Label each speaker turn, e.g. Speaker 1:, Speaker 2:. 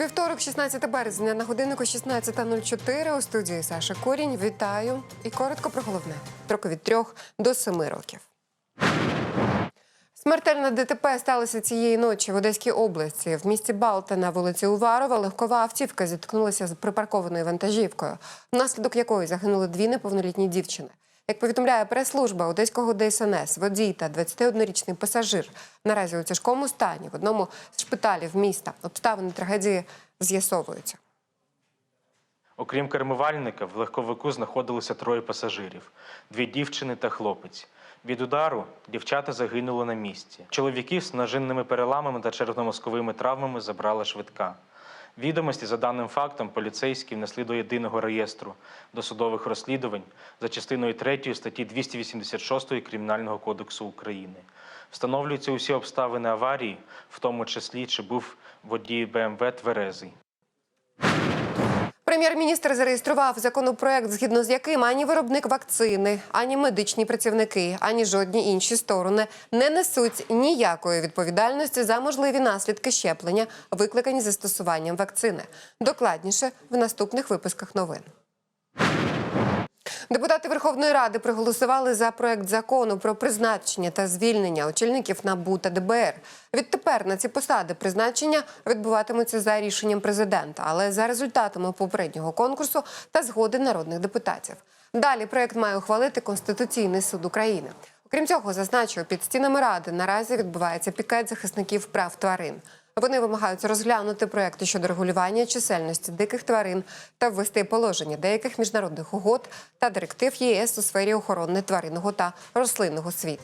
Speaker 1: Вівторок, 16 березня, на годиннику 16.04 у студії Саша Корінь. Вітаю і коротко про головне. Строки від 3 до 7 років. Смертельне ДТП сталося цієї ночі в Одеській області. В місті Балта на вулиці Уварова легкова автівка зіткнулася з припаркованою вантажівкою, внаслідок якої загинули дві неповнолітні дівчини. Як повідомляє прес-служба Одеського ДСНС, водій та 21-річний пасажир наразі у тяжкому стані в одному з шпиталів міста. Обставини трагедії з'ясовуються.
Speaker 2: Окрім кермувальника, в легковику знаходилося троє пасажирів: дві дівчини та хлопець. Від удару дівчата загинули на місці. Чоловіків з ножинними переламами та червномозковими травмами забрала швидка. Відомості за даним фактом поліцейські внесли до єдиного реєстру досудових розслідувань за частиною 3 статті 286 Кримінального кодексу України. Встановлюються усі обставини аварії, в тому числі чи був водій БМВ тверезий.
Speaker 1: Прем'єр-міністр зареєстрував законопроект, згідно з яким ані виробник вакцини, ані медичні працівники, ані жодні інші сторони не несуть ніякої відповідальності за можливі наслідки щеплення, викликані застосуванням вакцини. Докладніше в наступних випусках новин. Депутати Верховної Ради проголосували за проект закону про призначення та звільнення очільників НАБУ та ДБР. Відтепер на ці посади призначення відбуватимуться за рішенням президента, але за результатами попереднього конкурсу та згоди народних депутатів. Далі проект має ухвалити Конституційний суд України. Окрім цього, зазначу, під стінами ради наразі відбувається пікет захисників прав тварин. Вони вимагають розглянути проекти щодо регулювання чисельності диких тварин та ввести положення деяких міжнародних угод та директив ЄС у сфері охорони тваринного та рослинного світу.